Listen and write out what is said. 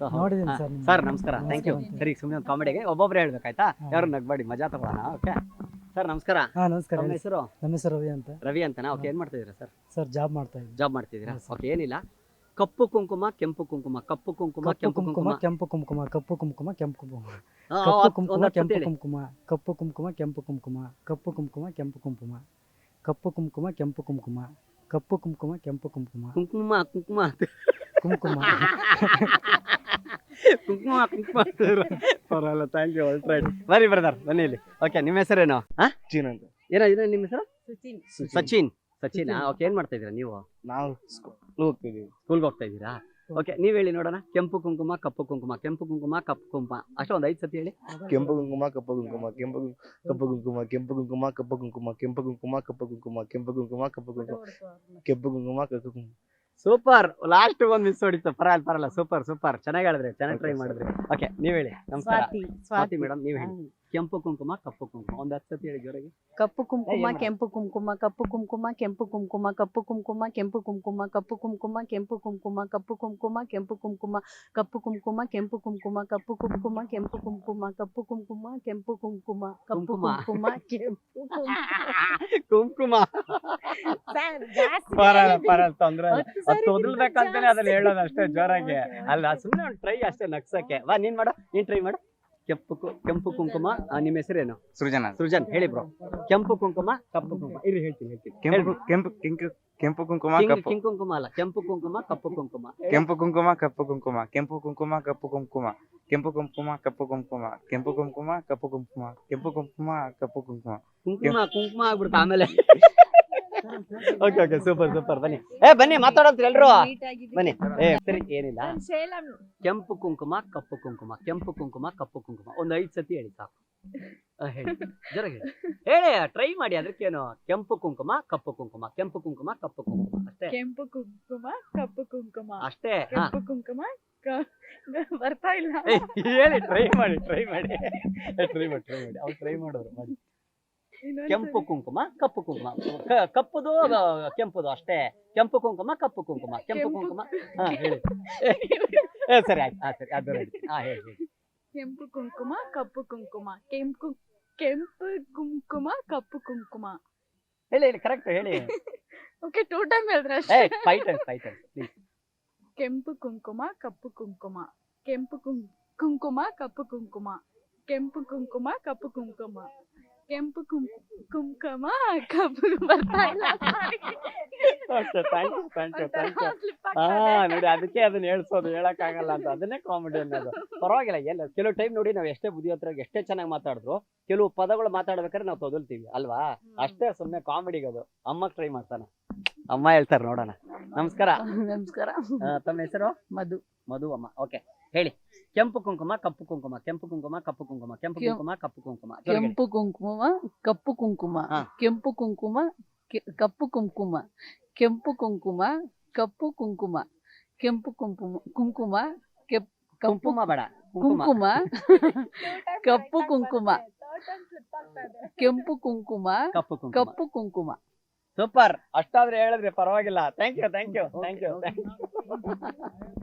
So, ನೋಡಿದ್ದೀನಿ ಹಾ. Sir ನಮಸ್ಕಾರ. ಥ್ಯಾಂಕ್ ಯು ನಮಸ್ಕಾರ. ಸರಿ ಸುಮ್ಮನೆ ಒಂದು ಕಾಮಿಡಿಗೆ. ಒಬ್ಬೊಬ್ರು ಹೇಳ್ಬೇಕಾಯ್ತಾ ಹಾ. ಯಾರು ನಗ್ಬೇಡಿ ಮಜಾ ತಗೊಳ್ಳೋಣ ಓಕೆ? ಸರ್ ನಮಸ್ಕಾರ. ಹಾ ನಮಸ್ಕಾರ. ನಮ್ಮ ಹೇಳಿ. ಹೆಸರು? ನಮ್ಮ ಹೆಸರು ರವಿ ಅಂತ. ರವಿ ಅಂತನಾ? ಓಕೆ ಏನ್ ಮಾಡ್ತಿದ್ದೀರಾ ಸರ್? ಸರ್ ಜಾಬ್ ಮಾಡ್ತಾ ಇದ್ದೀನಿ. ಜಾಬ್ ಮಾಡ್ತಿದ್ದೀರಾ? ಹಾ, sir. ಓಕೆ ಏನಿಲ್ಲ. ಕಪ್ಪು ಕುಂಕುಮ ಕೆಂಪು ಕುಂಕುಮ ಕಪ್ಪು ಕುಂಕುಮ ಕಪ್ಪು ಕೆಂಪು ಕುಂಕುಮ ಕುಂಕುಮ. ಕೆಂಪು ಕುಂಕುಮ ಕಪ್ಪು ಕುಂಕುಮ ಕೆಂಪು ಕುಂಕುಮ. ಹಾ, ಕಪ್ಪು ಒಂದ್ ಕುಂಕುಮ ಹತ್ತು ಕೆಂಪು ಹೇಳಿ. ಕುಂಕುಮ ಕಪ್ಪು ಕುಂಕುಮ ಕೆಂಪು ಕುಂಕುಮ ಕಪ್ಪು ಕುಂಕುಮ ಕೆಂಪು ಕುಂಕುಮ. ಕಪ್ಪು ಕುಂಕುಮ ಕೆಂಪು ಕುಂಕುಮ. ಕಪ್ಪು ಕುಂಕುಮ ಕೆಂಪು ಕುಂಕುಮ. ಕುಂಕುಮ ಕುಂಕುಮ. ಕುಂಕುಮ. ಪರವಾಗಿಲ್ಲ ಥ್ಯಾಂಕ್ ಯು ಆಲ್ ರೈಟ್ ಬನ್ನಿ ಬ್ರದರ್ ಬನ್ನಿ ಇಲ್ಲಿ. ಓಕೆ ನಿಮ್ಮ ಹೆಸರೇನು? ಹಾಂ ಸಚಿನ್ ಅಂತ. ಏನೋ ಏನೋ ನಿಮ್ಮ ಹೆಸರು? ಸಚಿನ್. ಸಚಿನ್. ಸಚಿನ್. ಓಕೆ ಏನು ಮಾಡ್ತಾ ಇದ್ದೀರಾ ನೀವು ನಾವು ಸ್ಕೂಲ್ ಹೋಗ್ತಿದೀವಿ ಸ್ಕೂಲ್ಗೆ ಹೋಗ್ತಾ ಇದ್ದೀರಾ? ಓಕೆ ನೀವು ಹೇಳಿ ನೋಡೋಣ. ಕೆಂಪು ಕುಂಕುಮ ಕಪ್ಪು ಕುಂಕುಮ. ಕೆಂಪು ಕುಂಕುಮ ಕಪ್ಪು ಕುಂಕುಮ. ಅಷ್ಟೇ ಒಂದು ಐದು ಸತಿ ಹೇಳಿ. ಕೆಂಪು ಕುಂಕುಮ ಕಪ್ಪು ಕುಂಕುಮ ಕೆಂಪು ಕಪ್ಪು ಕುಂಕುಮ ಕೆಂಪು ಕುಂಕುಮ ಕಪ್ಪು ಕುಂಕುಮ ಕೆಂಪು ಕುಂಕುಮ ಕಪ್ಪು ಕುಂಕುಮ ಕೆಂಪು ಕುಂಕುಮ ಕಪ್ಪು ಕುಂಕುಮ ಕೆಂಪು ಕುಂಕುಮ ಕಪ್ಪು ಕುಂಕುಮ. ಸೂಪರ್ ಲಾಸ್ಟ್ ಒಂದ್ ಮಿಸ್ ಹೊಡಿತು. ಪರವಾಗಿಲ್ಲ ಪರಲ್ಲ ಸೂಪರ್ ಸೂಪರ್ ಚೆನ್ನಾಗಿ ಹೇಳಿದ್ರೆ. ಚೆನ್ನಾಗಿ ಟ್ರೈ ಮಾಡಿದ್ರಿ. ಓಕೆ ನೀವ್ ಹೇಳಿ. ನಮಸ್ಕಾರ. ಸ್ವಾತಿ ಸ್ವಾತಿ ಸ್ವಾತಿ. ಮೇಡಮ್ ನೀವ್ ಹೇಳಿ. ಕೆಂಪು ಕುಂಕುಮ ಕಪ್ಪು ಕುಂಕುಮ ಒಂದ್ ಹತ್ತು ಸತಿ ಹೇಳಿ ಜೋರಾಗಿ ಕಪ್ಪು ಕುಂಕುಮ ಕೆಂಪು ಕುಂಕುಮ ಕಪ್ಪು ಕುಂಕುಮ ಕೆಂಪು ಕುಂಕುಮ ಕಪ್ಪು ಕುಂಕುಮ ಕೆಂಪು ಕುಂಕುಮ ಕಪ್ಪು ಕುಂಕುಮ ಕೆಂಪು ಕುಂಕುಮ ಕಪ್ಪು ಕುಂಕುಮ ಕೆಂಪು ಕುಂಕುಮ ಕಪ್ಪು ಕುಂಕುಮ ಕೆಂಪು ಕುಂಕುಮ ಕಪ್ಪು ಕುಂಕುಮ ಕೆಂಪು ಕುಂಕುಮ ಕಪ್ಪು ಕುಂಕುಮ ಕೆಂಪು ಕುಂಕುಮ ಕಪ್ಪು ಕುಂಕುಮ. ಕೆಂಪು ಕುಂಕುಮ ಕುಂಕುಮ ಪರಲ್ಲ. ಪರಲ್ಲ ತೊಂದ್ರೆ. ಅದು ಅದನ್ನ ಹೇಳೋದು ಅಷ್ಟೇ ಜೋರಾಗಿ. ಅಲ್ಲ ಸುಮ್ಮನೆ ಒಂದು ಟ್ರೈ ಅಷ್ಟೇ ನಗ್ಸಕ್ಕೆ ಬಾ ನೀನ್ ಮಾಡು ನೀನ್ ಟ್ರೈ ಮಾಡು ಕೆಂಪು ಕು- ಕೆಂಪು ಕುಂಕುಮ ಆ, ನಿಮ್ಮ ಹೆಸರೇನು? ಸೃಜನ. ಸೃಜನ್. ಹೇಳಿ ಬ್ರೋ. ಕೆಂಪು ಕುಂಕುಮ ಕಪ್ಪು ಕುಂಕುಮ. ಇರಿ ಹೇಳ್ತೀನಿ ಹೇಳ್ತೀನಿ. ಕೆಂಪು ಕೆಂಪು ಕೆಂಪು ಕೆಂಪು ಕುಂಕುಮ ಕಿಂಗ್- ಕಪ್ಪು. ಕಿಂಗ್ ಕುಂಕುಮ ಅಲ್ಲ ಕೆಂಪು ಕುಂಕುಮ ಕಪ್ಪು ಕುಂಕುಮ. ಕೆಂಪು ಕುಂಕುಮ ಕಪ್ಪು ಕುಂಕುಮ. ಕೆಂಪು ಕುಂಕುಮ ಕಪ್ಪು ಕುಂಕುಮ. ಕೆಂಪು ಕುಂಕುಮ ಕಪ್ಪು ಕುಂಕುಮ. ಕೆಂಪು ಕುಂಕುಮ ಕಪ್ಪು ಕುಂಕುಮ. ಕೆಂಪು ಕುಂಕುಮ ಕಪ್ಪು ಕುಂಕುಮ. ಕುಂಕುಮ ಕುಂಕುಮ ಆಗ್ಬಿಡುತ್ತೆ ಆಮೇಲೆ. ಓಕೆ ಓಕೆ ಸೂಪರ್ ಸೂಪರ್ ಬನ್ನಿ. ಏ ಬನ್ನಿ ಮಾತಾಡೋದು ಎಲ್ರು. ಬನ್ನಿ. ಏ ಸರಿ ಏನಿಲ್ಲ. ಕೆಂಪು ಕುಂಕುಮ ಕಪ್ಪು ಕುಂಕುಮ ಕೆಂಪು ಕುಂಕುಮ ಕಪ್ಪು ಕುಂಕುಮ. ಒಂದ್ ಐದ್ ಸತಿ ಹೇಳಿ ಸಾಕು. ಹೇಳಿ. ಜೋರಾಗಿ ಹೇಳಿ. ಹೇಳಿ ಟ್ರೈ ಮಾಡಿ ಅದಕ್ಕೇನು ಕೆಂಪು ಕುಂಕುಮ ಕಪ್ಪು ಕುಂಕುಮ ಕೆಂಪು ಕುಂಕುಮ ಕಪ್ಪು ಕುಂಕುಮ. ಅಷ್ಟೇ. ಕೆಂಪು ಕುಂಕುಮ ಕಪ್ಪು ಕುಂಕುಮ. ಅಷ್ಟೇ ಕೆಂಪು ಕುಂಕುಮ ಬರ್ತಾ ಇಲ್ಲ. ಹೇಳಿ ಟ್ರೈ ಮಾಡಿ ಟ್ರೈ ಮಾಡಿ. ಟ್ರೈ ಮಾಡಿ ಟ್ರೈ ಮಾಡಿ. ಅವ್ರು ಟ್ರೈ ಮಾಡೋರು ಮಾಡಿ. ಕೆಂಪು ಕುಂಕುಮ ಕಪ್ಪು ಕುಂಕುಮ. ಕಪ್ಪುದು ಕೆಂಪುದು ಅಷ್ಟೇ. ಕೆಂಪು ಕುಂಕುಮ ಕಪ್ಪು ಕುಂಕುಮ ಕೆಂಪು ಕುಂಕುಮ. ಹಾ ಹೇಳಿ. ಸರಿ ಆಯ್ತು ಹಾ ಸರಿ ಅದು. ಹಾ ಹೇಳಿ ಕೆಂಪು ಕುಂಕುಮ ಕಪ್ಪು ಕುಂಕುಮ. ಕೆಂಪು ಕೆಂಪು ಕುಂಕುಮ ಕಪ್ಪು ಕುಂಕುಮ. ಹೇಳಿ ಹೇಳಿ ಕರೆಕ್ಟ್ ಹೇಳಿ. ಓಕೆ ಟೂ ಟೈಮ್ ಹೇಳಿದ್ರೆ ಅಷ್ಟೇ? Five times five times please ಕೆಂಪು ಕುಂಕುಮ ಕಪ್ಪು ಕುಂಕುಮ. ಕೆಂಪು ಕುಂಕುಮ ಕಪ್ಪು ಕುಂಕುಮ. ಕೆಂಪು ಕುಂಕುಮ ಕಪ್ಪು ಕುಂಕುಮ. ಕೆಂಪು ಕುಂ ಕುಂಕುಮ ಕಬ್ಬು ಬರ್ತಾ ಇಲ್ಲ. ನೋಡಿ ಅದಕ್ಕೆ ಅದನ್ನ ಹೇಳ್ಸೋದು ಹೇಳಕ್ಕಾಗಲ್ಲ ಅಂತ. ಅದನ್ನೇ ಕಾಮಿಡಿ ಅನ್ನೋದು. ಪರವಾಗಿಲ್ಲ ಎಲ್ಲ ಕೆಲವು ಟೈಮ್ ನೋಡಿ ನಾವು ಎಷ್ಟೇ ಬುದ್ಧಿ ಹತ್ರ ಎಷ್ಟೇ ಚೆನ್ನಾಗಿ ಮಾತಾಡಿದ್ರು ಕೆಲವು ಪದಗಳು ಮಾತಾಡ್ಬೇಕಾದ್ರೆ ನಾವು ತೊದಲ್ತೀವಿ ಅಲ್ವಾ? ಅಷ್ಟೇ ಸುಮ್ಮನೆ ಕಾಮಿಡಿಗೆ ಅದು. ಅಮ್ಮ ಟ್ರೈ ಮಾಡ್ತಾನೆ. ಅಮ್ಮ ಹೇಳ್ತಾರೆ ನೋಡೋಣ. ನಮಸ್ಕಾರ. ನಮಸ್ಕಾರ. ತಮ್ಮ ಹೆಸರು? ಮಧು. ಮಧು ಅಮ್ಮ. ಓಕೆ ಹೇಳಿ. ಕೆಂಪು ಕುಂಕುಮ ಕಪ್ಪು ಕುಂಕುಮ ಕೆಂಪು ಕುಂಕುಮ ಕಪ್ಪು ಕುಂಕುಮ ಕೆಂಪು ಕುಂಕುಮ ಕಪ್ಪು ಕುಂಕುಮ. ಜೋರಾಗಿ ಹೇಳಿ. ಕೆಂಪು ಕುಂಕುಮ ಕಪ್ಪು ಕುಂಕುಮ ಹಾ. ಕೆಂಪು ಕುಂಕುಮ ಕೆ- ಕಪ್ಪು ಕುಂಕುಮ ಕೆಂಪು ಕುಂಕುಮ ಕಪ್ಪು ಕುಂಕುಮ ಕೆಂಪು ಕುಂಕುಮ ಕುಂಕುಮ ಕೆಪ್ ಕಪ್ಪು ಕುಂಕುಮ ಬೇಡ. ಕುಂಕುಮ. ಕುಂಕುಮ ಕಪ್ಪು ಕುಂಕುಮ ಕೆಂಪು ಕುಂಕುಮ ಕಪ್ಪು ಕುಂಕುಮ. ಕಪ್ಪು ಕುಂಕುಮ. ಸೂಪರ್. ಅಷ್ಟಾದ್ರೆ ಹೇಳಿದ್ರೆ ಪರವಾಗಿಲ್ಲ. Thank you thank you thank you